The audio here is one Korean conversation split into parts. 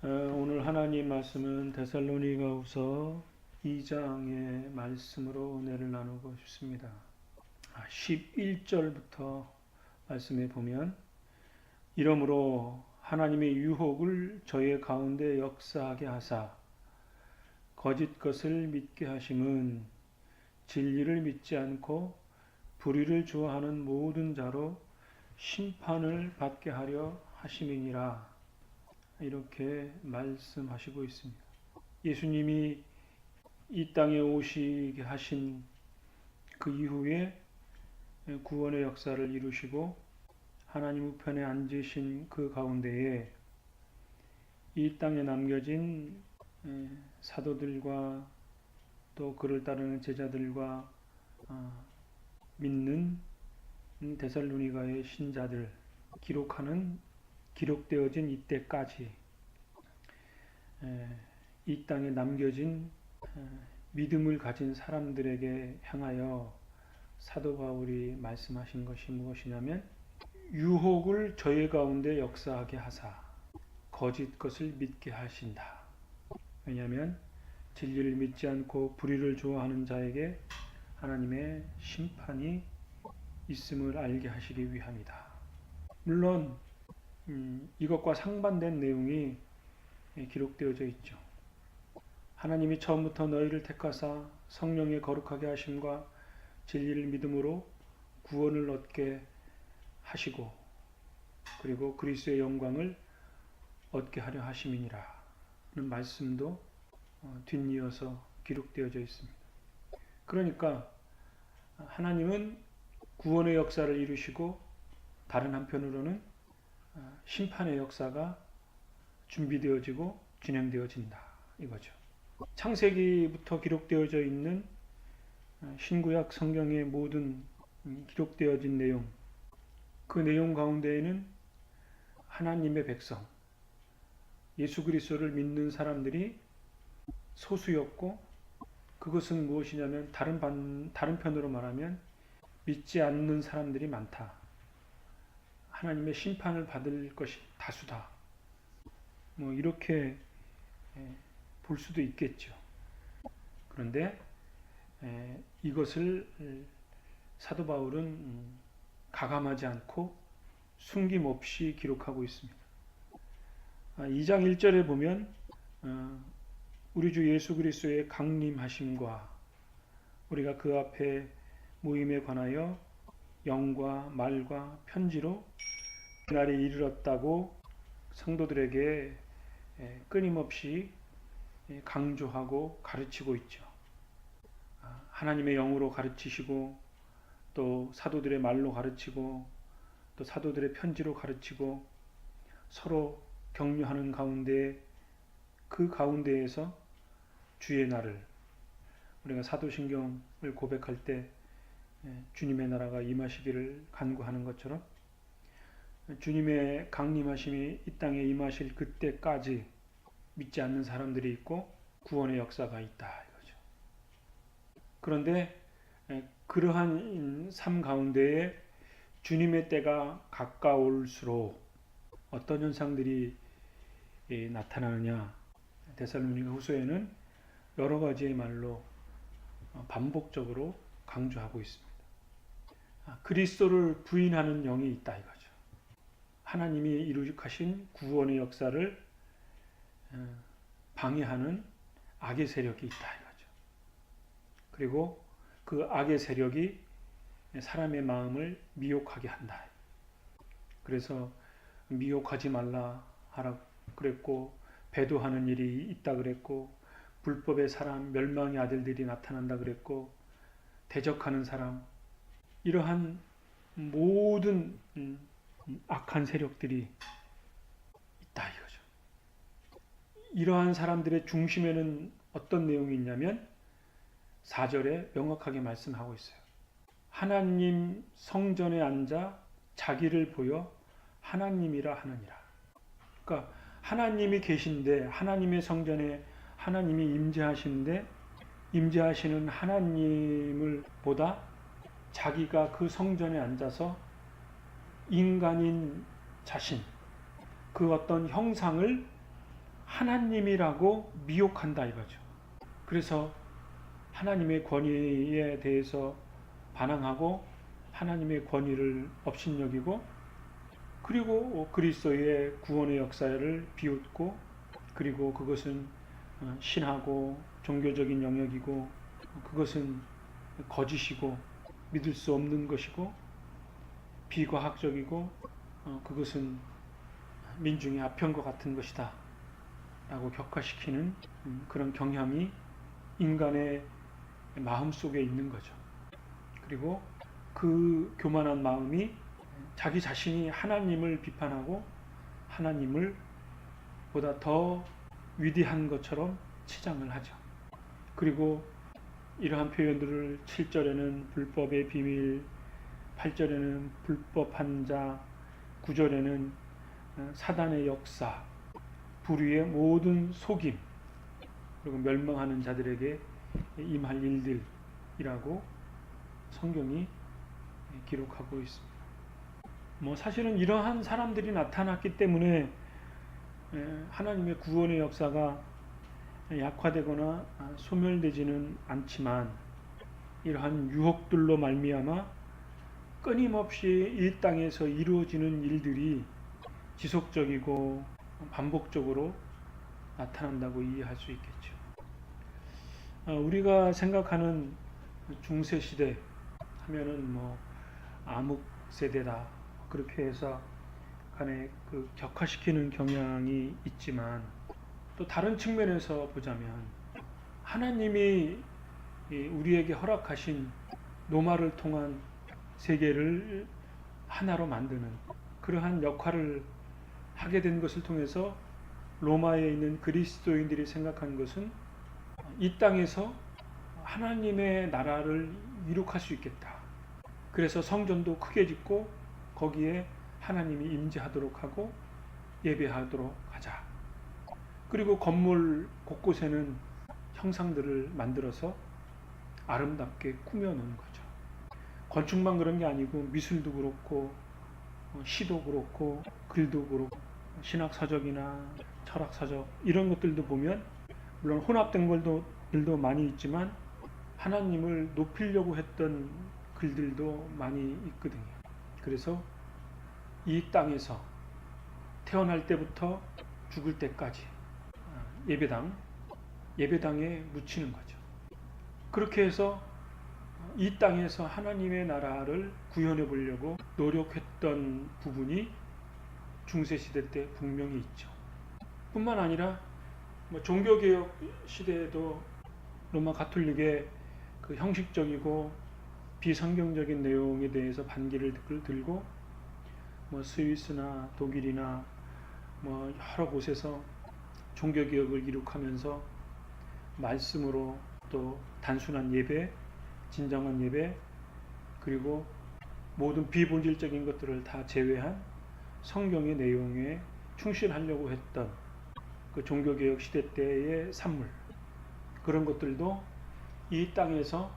어, 오늘 하나님 말씀은 데살로니가후서 2장의 말씀으로 은혜를 나누고 싶습니다. 11절부터 말씀에 보면 이러므로 하나님의 유혹을 저의 가운데 역사하게 하사 거짓 것을 믿게 하심은 진리를 믿지 않고 불의를 좋아하는 모든 자로 심판을 받게 하려 하심이니라. 이렇게 말씀하시고 있습니다. 예수님이 이 땅에 오시게 하신 그 이후에 구원의 역사를 이루시고 하나님 우편에 앉으신 그 가운데에 이 땅에 남겨진 사도들과 또 그를 따르는 제자들과 믿는 데살로니가의 신자들 기록하는 기록되어진 이때까지 이 땅에 남겨진 믿음을 가진 사람들에게 향하여 사도 바울이 말씀하신 것이 무엇이냐면 유혹을 저희 가운데 역사하게 하사 거짓 것을 믿게 하신다. 왜냐하면 진리를 믿지 않고 불의를 좋아하는 자에게 하나님의 심판이 있음을 알게 하시기 위함이다. 물론 음, 이것과 상반된 내용이 기록되어져 있죠. 하나님이 처음부터 너희를 택하사 성령의 거룩하게 하심과 진리를 믿음으로 구원을 얻게 하시고 그리고 그리스도의 영광을 얻게 하려 하심이니라 는 말씀도 어, 뒷이어서 기록되어져 있습니다. 그러니까 하나님은 구원의 역사를 이루시고 다른 한편으로는 어, 심판의 역사가 준비되어지고 진행되어진다 이거죠. 창세기부터 기록되어져 있는 어, 신구약 성경의 모든 기록되어진 내용, 그 내용 가운데에는 하나님의 백성, 예수 그리스도를 믿는 사람들이 소수였고 그것은 무엇이냐면 다른 반, 다른 편으로 말하면 믿지 않는 사람들이 많다. 하나님의 심판을 받을 것이 다수다. 뭐 이렇게 볼 수도 있겠죠. 그런데 이것을 사도 바울은 음, 가감하지 않고 숨김없이 기록하고 있습니다. 2장 아, 1절에 보면 어, 우리 주 예수 그리스도의 강림하심과 우리가 그 앞에 모임에 관하여 영과 말과 편지로 그날이 이르렀다고 성도들에게 끊임없이 강조하고 가르치고 있죠. 아, 하나님의 영으로 가르치시고 또 사도들의 말로 가르치고 또 사도들의 편지로 가르치고 서로 격려하는 가운데 그 가운데에서 주의 날을 우리가 사도신경을 고백할 때 주님의 나라가 임하시기를 간구하는 것처럼 주님의 강림하심이 이 땅에 임하실 그때까지 믿지 않는 사람들이 있고 구원의 역사가 있다 이거죠. 그런데 그러한 삶 가운데에 주님의 때가 가까울수록 어떤 현상들이 나타나느냐 데살로니가 후서에는 여러 가지의 말로 어, 반복적으로 강조하고 있습니다. 아, 그리스도를 부인하는 영이 있다 이거죠. 하나님이 이루하신 구원의 역사를 어, 방해하는 악의 세력이 있다 이거죠. 그리고 그 악의 세력이 사람의 마음을 미혹하게 한다. 그래서 미혹하지 말라 하라 그랬고 배도하는 일이 있다 그랬고 불법의 사람 멸망의 아들들이 나타난다 그랬고 대적하는 사람 이러한 모든 음, 악한 세력들이 있다 이거죠. 이러한 사람들의 중심에는 어떤 내용이 있냐면 4절에 명확하게 말씀하고 있어요. 하나님 성전에 앉아 자기를 보여 하나님이라 하느니라. 그러니까 하나님이 계신데 하나님의 성전에 하나님이 임재하시는데 임재하시는 하나님을 보다 자기가 그 성전에 앉아서 인간인 자신 그 어떤 형상을 하나님이라고 미혹한다 이거죠. 그래서 하나님의 권위에 대해서 반항하고 하나님의 권위를 업신여기고 그리고 그리스도의 구원의 역사를 비웃고 그리고 그것은 어, 신하고 종교적인 영역이고 그것은 거짓이고 믿을 수 없는 것이고 비과학적이고 어, 그것은 민중의 아편과 같은 것이다 라고 격화시키는 음, 그런 경향이 인간의 마음 속에 있는 거죠. 그리고 그 교만한 마음이 자기 자신이 하나님을 비판하고 하나님을 보다 더 위대한 것처럼 치장을 하죠. 그리고 이러한 표현들을 7절에는 불법의 비밀, 8절에는 불법한 자, 9절에는 어, 사단의 역사, 불의의 모든 속임, 그리고 멸망하는 자들에게 임할 일들이라고 성경이 기록하고 있습니다. 뭐 사실은 이러한 사람들이 나타났기 때문에 에, 하나님의 구원의 역사가 약화되거나 아, 소멸되지는 않지만 이러한 유혹들로 말미암아 끊임없이 이 땅에서 이루어지는 일들이 지속적이고 반복적으로 나타난다고 이해할 수 있겠죠. 어, 우리가 생각하는 중세 시대 하면은 뭐 암흑 세대다 그렇게 해서 간에 그 격화시키는 경향이 있지만 또 다른 측면에서 보자면 하나님이 이 우리에게 허락하신 노마를 통한 세계를 하나로 만드는 그러한 역할을 하게 된 것을 통해서 로마에 있는 그리스도인들이 생각한 것은 이 땅에서 하나님의 나라를 이룩할 수 있겠다. 그래서 성전도 크게 짓고 거기에 하나님이 임재하도록 하고 예배하도록 하자. 그리고 건물 곳곳에는 형상들을 만들어서 아름답게 꾸며놓은 거죠. 건축만 그런 게 아니고 미술도 그렇고 어, 시도 그렇고 글도 그렇고 신학 서적이나 철학 서적 이런 것들도 보면 물론 혼합된 걸도 많이 있지만 하나님을 높이려고 했던 글들도 많이 있거든요. 그래서 이 땅에서 태어날 때부터 죽을 때까지 아, 예배당, 예배당에 묻히는 거죠. 그렇게 해서 이 땅에서 하나님의 나라를 구현해 보려고 노력했던 부분이 중세 시대 때 분명히 있죠. 뿐만 아니라 뭐 종교개혁 시대에도 로마 가톨릭의 그 형식적이고 비성경적인 내용에 대해서 반기를 들고 뭐 스위스나 독일이나 뭐 여러 곳에서 종교개혁을 이룩하면서 말씀으로 또 단순한 예배, 진정한 예배, 그리고 모든 비본질적인 것들을 다 제외한 성경의 내용에 충실하려고 했던 그 종교개혁 시대 때의 산물 그런 것들도 이 땅에서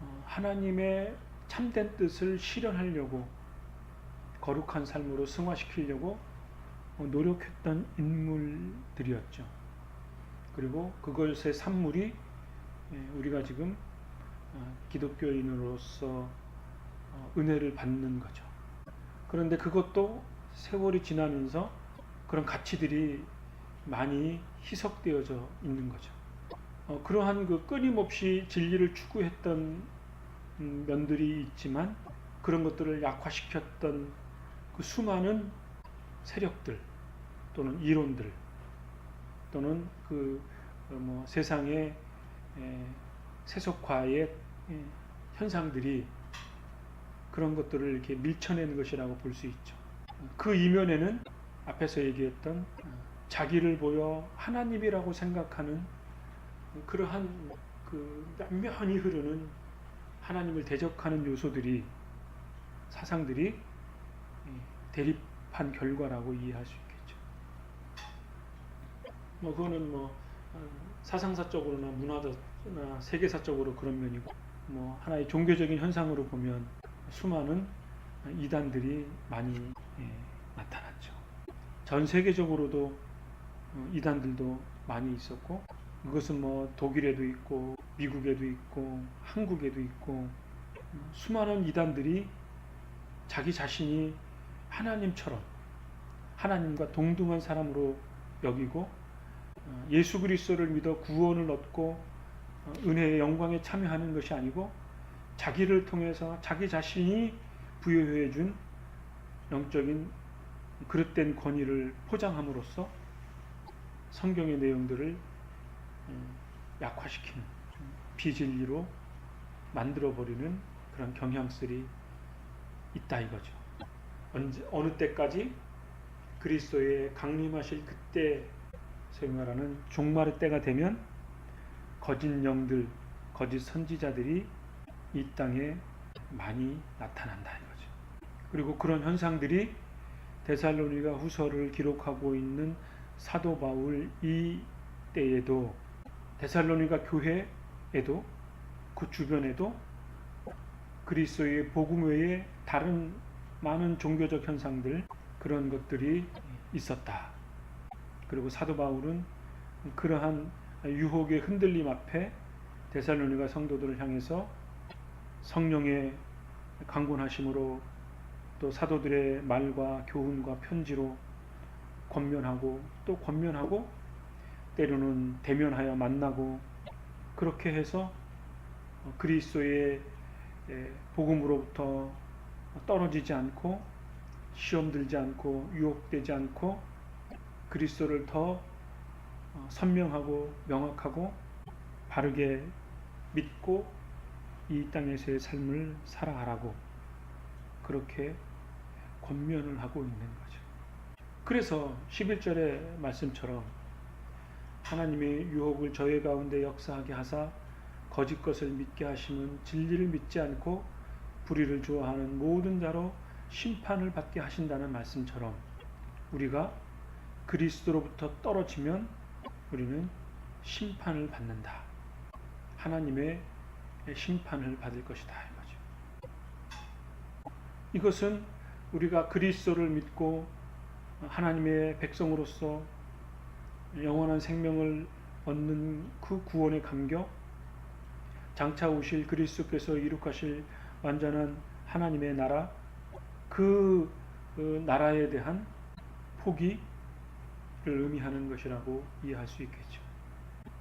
어, 하나님의 참된 뜻을 실현하려고 거룩한 삶으로 승화시키려고 어, 노력했던 인물들이었죠. 그리고 그것의 산물이 예, 우리가 지금 어, 기독교인으로서 은혜를 받는 거죠. 그런데 그것도 세월이 지나면서 그런 가치들이 많이 희석되어져 있는 거죠. 어, 그러한 그 끊임없이 진리를 추구했던 음, 면들이 있지만 그런 것들을 약화시켰던 그 수많은 세력들 또는 이론들 또는 그뭐 어, 세상의 에, 세속화의 에, 현상들이 그런 것들을 이렇게 밀쳐내는 것이라고 볼 수 있죠. 그 이면에는 앞에서 얘기했던 어, 자기를 보여 하나님이라고 생각하는 그러한 그 면면히 흐르는 하나님을 대적하는 요소들이 사상들이 예, 대립한 결과라고 이해할 수 있겠죠. 뭐 그거는 뭐 어, 사상사적으로나 문화나 세계사적으로 그런 면이고 뭐 하나의 종교적인 현상으로 보면 수많은 이단들이 많이 예, 나타났죠. 전 세계적으로도 어, 이단들도 많이 있었고 그것은 뭐 독일에도 있고 미국에도 있고 한국에도 있고 어, 수많은 이단들이 자기 자신이 하나님처럼 하나님과 동등한 사람으로 여기고 어, 예수 그리스도를 믿어 구원을 얻고 어, 은혜의 영광에 참여하는 것이 아니고 자기를 통해서 자기 자신이 부여해 준 영적인 그릇된 권위를 포장함으로써 성경의 내용들을 음, 약화시키는 비진리로 만들어 버리는 그런 경향들이 있다 이거죠. 언제 어느 때까지 그리스도의 강림하실 그때 생활하는 종말의 때가 되면 거짓 영들, 거짓 선지자들이 이 땅에 많이 나타난다 이거죠. 그리고 그런 현상들이 데살로니가 후서를 기록하고 있는 사도 바울 이 때에도 데살로니가 교회에도 그 주변에도 그리스도의 복음 외에 다른 많은 종교적 현상들 그런 것들이 있었다. 그리고 사도 바울은 그러한 유혹의 흔들림 앞에 데살로니가 성도들을 향해서 성령의 강권하심으로 또 사도들의 말과 교훈과 편지로 권면하고 또 권면하고 때로는 대면하여 만나고 그렇게 해서 그리스도의 복음으로부터 떨어지지 않고 시험 들지 않고 유혹되지 않고 그리스도를 더 어, 선명하고 명확하고 바르게 믿고 이 땅에서의 삶을 살아가라고 그렇게 권면을 하고 있는 거죠. 그래서 11절의 말씀처럼 하나님의 유혹을 저희 가운데 역사하게 하사 거짓 것을 믿게 하시면 진리를 믿지 않고 불의를 좋아하는 모든 자로 심판을 받게 하신다는 말씀처럼 우리가 그리스도로부터 떨어지면 우리는 심판을 받는다. 하나님의 심판을 받을 것이다. 이것은 우리가 그리스도를 믿고 하나님의 백성으로서 영원한 생명을 얻는 그 구원의 감격, 장차 오실 그리스도께서 이룩하실 완전한 하나님의 나라, 그, 그 나라에 대한 포기를 의미하는 것이라고 이해할 수 있겠죠.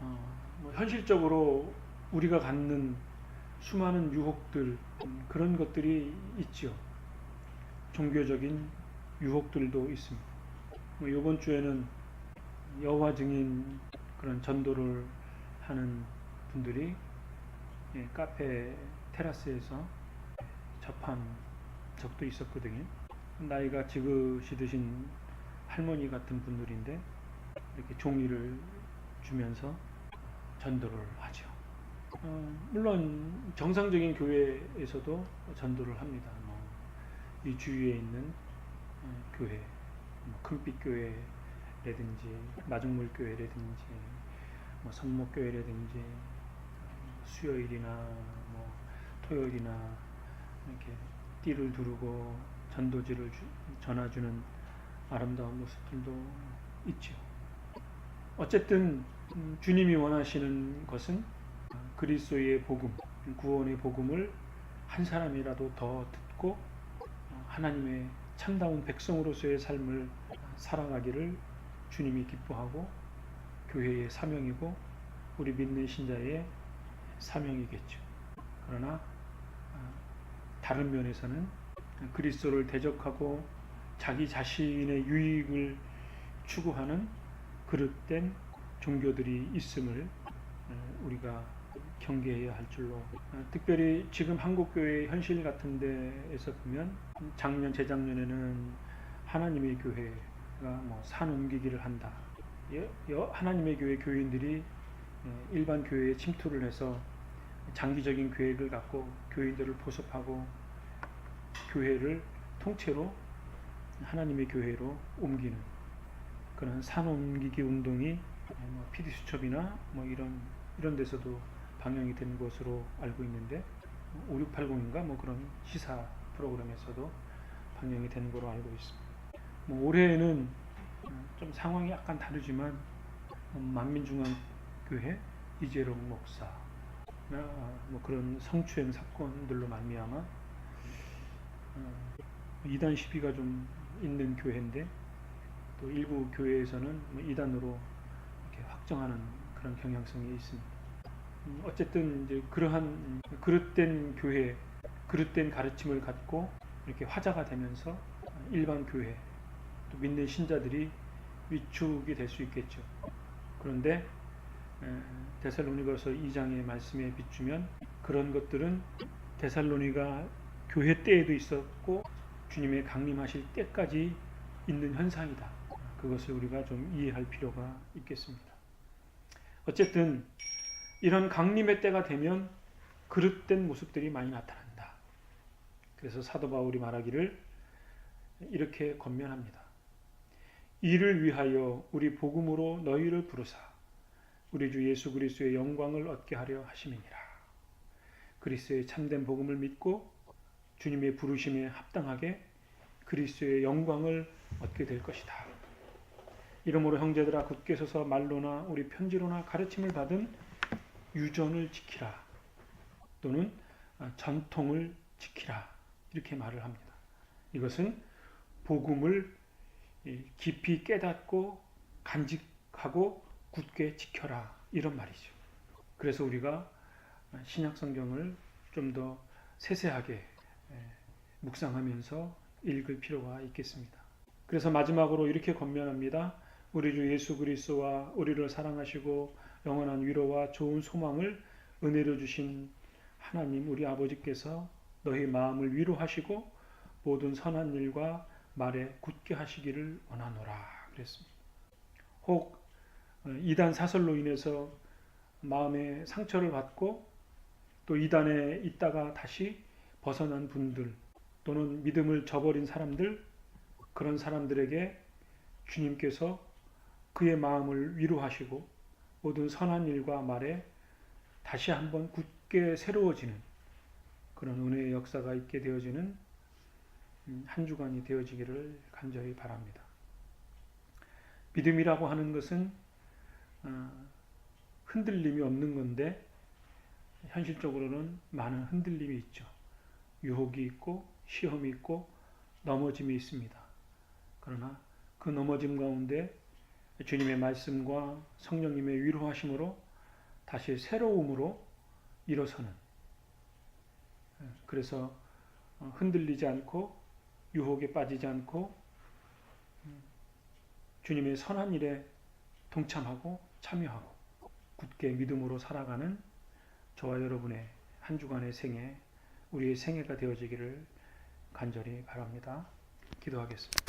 어, 뭐 현실적으로 우리가 갖는 수많은 유혹들 음, 그런 것들이 있죠. 종교적인 유혹들도 있습니다. 뭐 이번 주에는 여호와 증인 그런 전도를 하는 분들이 예, 카페 테라스에서 접한 적도 있었거든요. 나이가 지긋이 드신 할머니 같은 분들인데 이렇게 종이를 주면서 전도를 하죠. 어, 물론 정상적인 교회에서도 전도를 합니다. 뭐, 이 주위에 있는 어, 교회, 뭐 큰빛 교회라든지 마중물 교회라든지 뭐 선목 교회라든지 어, 수요일이나 뭐 토요일이나 이렇게 띠를 두르고 전도지를 주, 전해주는 아름다운 모습들도 있죠. 어쨌든 음, 주님이 원하시는 것은 그리스도의 복음, 구원의 복음을 한 사람이라도 더 듣고 어, 하나님의 참다운 백성으로서의 삶을 살아가기를 주님이 기뻐하고 교회의 사명이고 우리 믿는 신자의 사명이겠죠. 그러나 어, 다른 면에서는 그리스도를 대적하고 자기 자신의 유익을 추구하는 그릇된 종교들이 있음을 어, 우리가 경계해야 할 줄로 어, 특별히 지금 한국교회 현실 같은 데에서 보면 작년 재작년에는 하나님의 교회가 뭐 산 옮기기를 한다. 하나님의 교회 교인들이 어, 일반 교회에 침투를 해서 장기적인 계획을 갖고 교인들을 보섭하고 교회를 통째로 하나님의 교회로 옮기는 그런 산 옮기기 운동이 뭐 PD 수첩이나 뭐 이런 이런 데서도 방영이 된 것으로 알고 있는데 5680인가 뭐 그런 시사 프로그램에서도 방영이 된 거로 알고 있습니다. 뭐 올해에는 어, 좀 상황이 약간 다르지만 어, 만민중앙교회 이재롱 목사 뭐 그런 성추행 사건들로 말미암아 어, 이단 시비가 좀 있는 교회인데 또 일부 교회에서는 뭐 이단으로 이렇게 확정하는 그런 경향성이 있습니다. 음, 어쨌든 이제 그러한 그릇된 교회, 그릇된 가르침을 갖고 이렇게 화자가 되면서 일반 교회 또 믿는 신자들이 위축이 될 수 있겠죠. 그런데 에, 데살로니가서 2장의 말씀에 비추면 그런 것들은 데살로니가 교회 때에도 있었고 주님의 강림하실 때까지 있는 현상이다. 그것을 우리가 좀 이해할 필요가 있겠습니다. 어쨌든 이런 강림의 때가 되면 그릇된 모습들이 많이 나타난다. 그래서 사도 바울이 말하기를 이렇게 권면합니다. 이를 위하여 우리 복음으로 너희를 부르사 우리 주 예수 그리스도의 영광을 얻게 하려 하심이니라. 그리스도의 참된 복음을 믿고 주님의 부르심에 합당하게 그리스도의 영광을 얻게 될 것이다. 이러므로 형제들아 굳게 서서 말로나 우리 편지로나 가르침을 받은 유전을 지키라 또는 전통을 지키라 이렇게 말을 합니다. 이것은 복음을 깊이 깨닫고 간직하고 굳게 지켜라 이런 말이죠. 그래서 우리가 신약 성경을 좀 더 세세하게 묵상하면서 읽을 필요가 있겠습니다. 그래서 마지막으로 이렇게 권면합니다. 우리 주 예수 그리스도와 우리를 사랑하시고 영원한 위로와 좋은 소망을 은혜로 주신 하나님 우리 아버지께서 너희 마음을 위로하시고 모든 선한 일과 말에 굳게 하시기를 원하노라 그랬습니다. 혹 어, 이단 사설로 인해서 마음에 상처를 받고 또 이단에 있다가 다시 벗어난 분들 또는 믿음을 저버린 사람들 그런 사람들에게 주님께서 그의 마음을 위로하시고 모든 선한 일과 말에 다시 한번 굳게 새로워지는 그런 은혜의 역사가 있게 되어지는 음, 한 주간이 되어지기를 간절히 바랍니다. 믿음이라고 하는 것은 어, 흔들림이 없는 건데 현실적으로는 많은 흔들림이 있죠. 유혹이 있고 시험이 있고 넘어짐이 있습니다. 그러나 그 넘어짐 가운데 주님의 말씀과 성령님의 위로하심으로 다시 새로움으로 일어서는 그래서 흔들리지 않고 유혹에 빠지지 않고 주님의 선한 일에 동참하고 참여하고 굳게 믿음으로 살아가는 저와 여러분의 한 주간의 생애, 우리의 생애가 되어지기를 간절히 바랍니다. 기도하겠습니다.